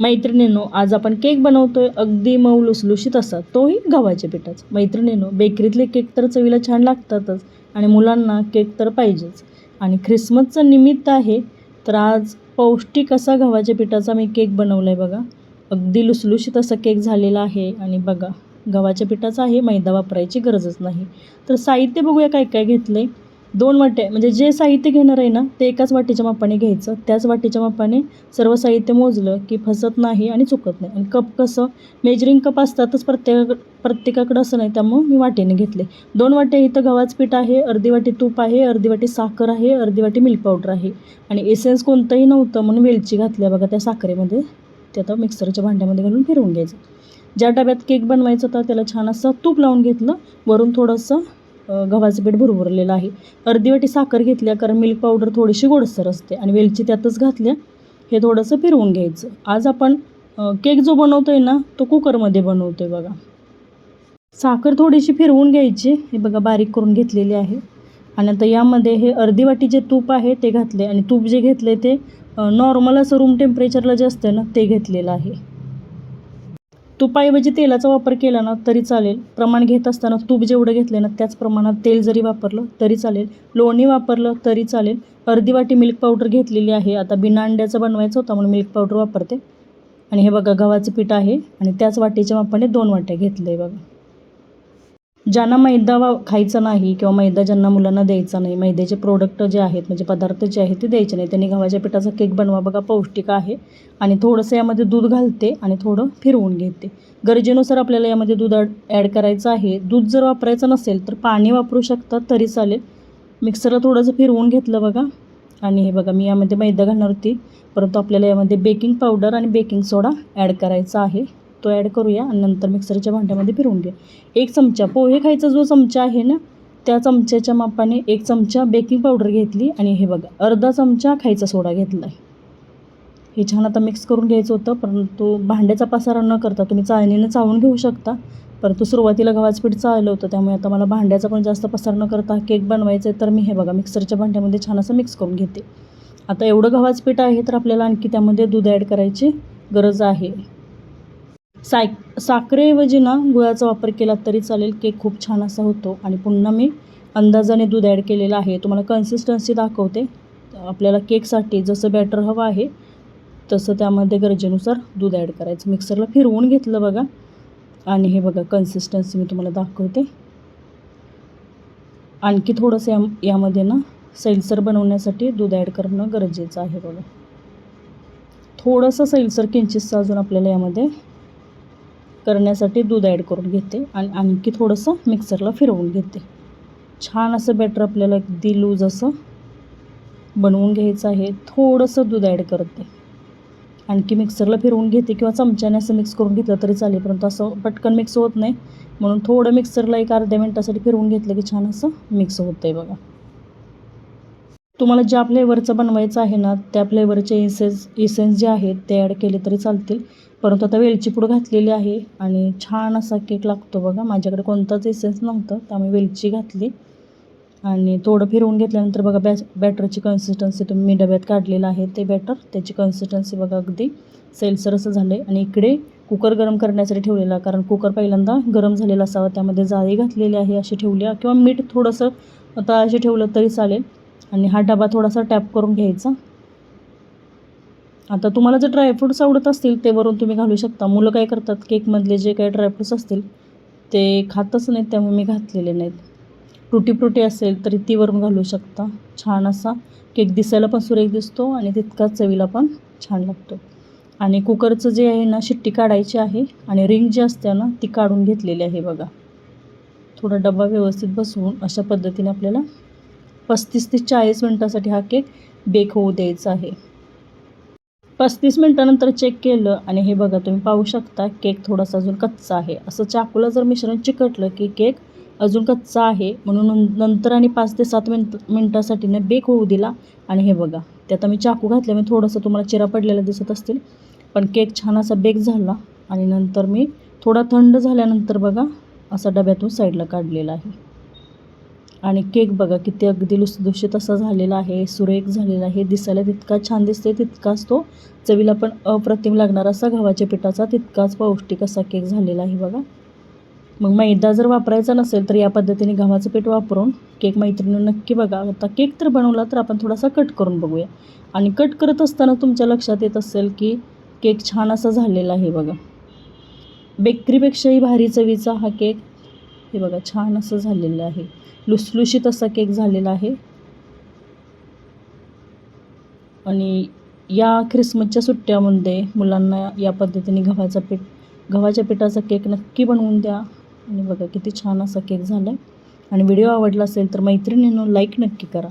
मैत्रिणींनो आज आपण केक बनवतोय. अगदी मऊ लुसलुशीत असा. तोही गव्हाच्या पिठाचा. मैत्रिणींनो बेकरीतले केक तर चवीला छान लागतातच आणि मुलांना केक तर पाहिजेच. आणि ख्रिसमसचं निमित्त आहे तर आज पौष्टिक असा गव्हाच्या पिठाचा मी केक बनवला आहे बघा. अगदी लुसलुशीत असा केक झालेला आहे आणि बघा गव्हाच्या पिठाचा आहे मैदा वापरायची गरजच नाही. तर साहित्य बघूया काय काय घेतलं आहे दोन वाट्या म्हणजे जे साहित्य घेणार आहे ना ते एकाच वाटीच्या मापाने घ्यायचं. त्याच वाटीच्या मापाने सर्व साहित्य मोजलं की फसत नाही आणि चुकत नाही. आणि कप कसं मेजरिंग कप असतातच प्रत्येक प्रत्येकाकडं असं नाही त्यामुळं मी वाटीने घेतले. दोन वाटे इथं गव्हाचं पीठ आहे अर्धी वाटी तूप आहे अर्धी वाटी साखर आहे अर्धी वाटी मिल्क पावडर आहे. आणि एसेन्स कोणतंही नव्हतं म्हणून वेलची घातल्या बघा त्या साखरेमध्ये ते आता मिक्सरच्या भांड्यामध्ये घालून फिरवून घ्यायचं. ज्या डब्यात केक बनवायचा होता त्याला छान असं तूप लावून घेतलं. वरून थोडंसं गव्हाचं पीठ भुरभुरलेलं आहे. अर्धी वाटी साखर घेतल्या कारण मिल्क पावडर थोडीशी गोडसर असते आणि वेलची त्यातच घातल्या हे थोडंसं फिरवून घ्यायचं. आज आपण केक जो बनवतो आहे ना तो कुकरमध्ये बनवतो आहे बघा. साखर थोडीशी फिरवून घ्यायची हे बघा बारीक करून घेतलेली आहे. आणि आता यामध्ये हे अर्धी वाटी जे तूप आहे ते घातले आणि तूप जे घेतले ते नॉर्मल असं रूम टेम्परेचरला जे असतं ना ते घेतलेलं आहे. तुपाऐवजी म्हणजे तेलाचा वापर केला ना तरी चालेल. प्रमाण घेत असताना तूप जेवढं घेतलं ना त्याच प्रमाणात तेल जरी वापरलं तरी चालेल. लोणी वापरलं तरी चालेल. अर्धी वाटी मिल्क पावडर घेतलेली आहे. आता बिना अंड्याचं बनवायचं होतं म्हणून मिल्क पावडर वापरते. आणि हे बघा गव्हाचं पीठ आहे. आणि त्याच वाटीच्या मापाने दोन वाट्या घेतलं आहे बघा. ज्यांना मैदा वा खायचा नाही किंवा मैदा ज्यांना मुलांना द्यायचा नाही मैद्याचे प्रोडक्ट जे आहेत म्हणजे पदार्थ जे आहेत ते द्यायचे नाही. त्यांनी गव्हाच्या पिठाचा केक बनवा बघा पौष्टिक आहे. आणि थोडंसं यामध्ये दूध घालते आणि थोडं फिरवून घेते. गरजेनुसार आपल्याला यामध्ये दूध ॲड करायचं आहे. दूध जर वापरायचं नसेल तर पाणी वापरू शकतात तरी चालेल. मिक्सरला थोडंसं फिरवून घेतलं बघा. आणि हे बघा मी यामध्ये मैदा घालणार होती. परंतु आपल्याला यामध्ये बेकिंग पावडर आणि बेकिंग सोडा ॲड करायचा आहे. तो ॲड करूया आणि नंतर मिक्सरच्या भांड्यामध्ये फिरवून घ्या. एक चमचा पोहे खायचा जो चमचा आहे ना त्या चमच्याच्या मापाने एक चमचा बेकिंग पावडर घेतली आणि हे बघा अर्धा चमचा खायचा सोडा घेतला आहे हे छान आता मिक्स करून घ्यायचं होतं परंतु भांड्याचा पसारा न करता तुम्ही चाळणीनं चावून घेऊ शकता. परंतु सुरुवातीला गव्हाचं पीठ चाळलं होतं त्यामुळे आता मला भांड्याचा पण जास्त पसार न करता केक बनवायचा आहे तर मी हे बघा मिक्सरच्या भांड्यामध्ये छान असं मिक्स करून घेते. आता एवढं गव्हाचं पीठ आहे तर आपल्याला आणखी त्यामध्ये दूध ॲड करायची गरज आहे. साय साखरेऐवजी ना गुळाचा वापर केला तरी चालेल. केक खूप छान असा होतो. आणि पुन्हा मी अंदाजाने दूध ॲड केलेलं आहे. तुम्हाला कन्सिस्टन्सी दाखवते. आपल्याला केकसाठी जसं बॅटर हवं आहे तसं त्यामध्ये गरजेनुसार दूध ॲड करायचं. मिक्सरला फिरवून घेतलं बघा. आणि हे बघा कन्सिस्टन्सी मी तुम्हाला दाखवते. आणखी थोडंसं या यामध्ये ना सैलसर बनवण्यासाठी दूध ॲड करणं गरजेचं आहे बघा. थोडंसं सैलसर किंचितचं अजून आपल्याला यामध्ये करण्यासाठी दूध ॲड करून घेते आणि आणखी थोडंसं मिक्सरला फिरवून घेते. छान असं बॅटर आपल्याला अगदी लूज असं बनवून घ्यायचं आहे. थोडंसं दूध ॲड करते. आणखी मिक्सरला फिरवून घेते किंवा चमच्याने असं मिक्स करून घेतलं तरी चालेल परंतु असं पटकन मिक्स होत नाही. म्हणून थोडं मिक्सरला एक अर्ध्या मिनटासाठी फिरवून घेतलं की छान असं मिक्स होतं आहे बघा. तुम्हाला ज्या फ्लेवरचं बनवायचं आहे ना त्या फ्लेवरचे इसेन्स इसेन्स जे आहेत ते ॲड केले तरी चालतील. परंतु आता वेलची पूड घातलेली आहे आणि छान असा केक लागतो बघा. माझ्याकडे कोणताच एसेन्स नव्हतं त्यामुळे वेलची घातली. आणि थोडं फिरवून घेतल्यानंतर बघा बॅ बॅटरची कन्सिस्टन्सी तुम्ही मी डब्यात काढलेलं आहे ते बॅटर त्याची कन्सिस्टन्सी बघा अगदी सैलसर असं झालं आहे आणि इकडे कुकर गरम करण्यासाठी ठेवलेला कारण कुकर पहिल्यांदा गरम झालेला असावा त्यामध्ये जाळी घातलेली आहे अशी ठेवली किंवा मीठ थोडंसं आता असे ठेवलं तरी चालेल. आणि हा डबा थोडासा टॅप करून घ्यायचा. आता तुम्हाला जर ड्रायफ्रूट्स आवडत असतील ते वरून तुम्ही घालू शकता. मुलं काय करतात केकमधले जे काही ड्रायफ्रूट्स असतील ते खातच नाहीत त्यामुळे मी घातलेले नाहीत. टुटी फ्रुटी असेल तरी ती वरून घालू शकता. छान असा केक दिसायला पण सुरेख दिसतो आणि तितकाच चवीला पण छान लागतो. आणि कुकरचं जे आहे ना शिट्टी काढायची आहे आणि रिंग जी असते ना ती काढून घेतलेली आहे बघा. थोडा डबा व्यवस्थित बसवून अशा पद्धतीने आपल्याला पस्तीस ते चाळीस मिनटासाठी हा केक बेक होऊ द्यायचा आहे. पस्तीस मिनटानंतर चेक केलं आणि हे बघा तुम्ही पाहू शकता केक थोडासा अजून कच्चा आहे. असं चाकूला जर मिश्रण चिकटलं की केक अजून कच्चा आहे म्हणून नंतर आणि पाच ते सात मिनट मिनटासाठी ना बेक होऊ दिला. आणि हे बघा ते आता मी चाकू घातल्यामुळे थोडंसं तुम्हाला चिरा पडलेला दिसत असतील. पण केक छान असा बेक झाला आणि नंतर मी थोडा थंड झाल्यानंतर बघा असा डब्यातून साईडला काढलेला आहे. आणि केक बघा किती अगदी लुसदुशीत असा झालेला आहे सुरेख झालेला आहे. दिसायला तितका छान दिसते तितकाच तो चवीला पण अप्रतिम लागणार असा गव्हाच्या पिठाचा तितकाच पौष्टिक असा केक झालेला आहे बघा. मग मैदा जर वापरायचा नसेल तर या पद्धतीने गव्हाचं पीठ वापरून केक मैत्रिणी नक्की बघा. आता केक तर बनवला तर आपण थोडासा कट करून बघूया. आणि कट करत असताना तुमच्या लक्षात येत असेल की केक छान असा झालेला आहे बघा. बेकरीपेक्षाही भारी चवीचा हा केक हे बघा छान असं झालेलं आहे. लुसलुशीत असा केक झालेला आहे. आणि या ख्रिसमसच्या सुट्ट्यामध्ये मुलांना या पद्धतीने गव्हाचा पीठ गव्हाच्या पिठाचा केक नक्की बनवून द्या. आणि बघा किती छान असा केक झाला. आहे आणि व्हिडिओ आवडला असेल तर मैत्रिणींनो लाईक नक्की करा.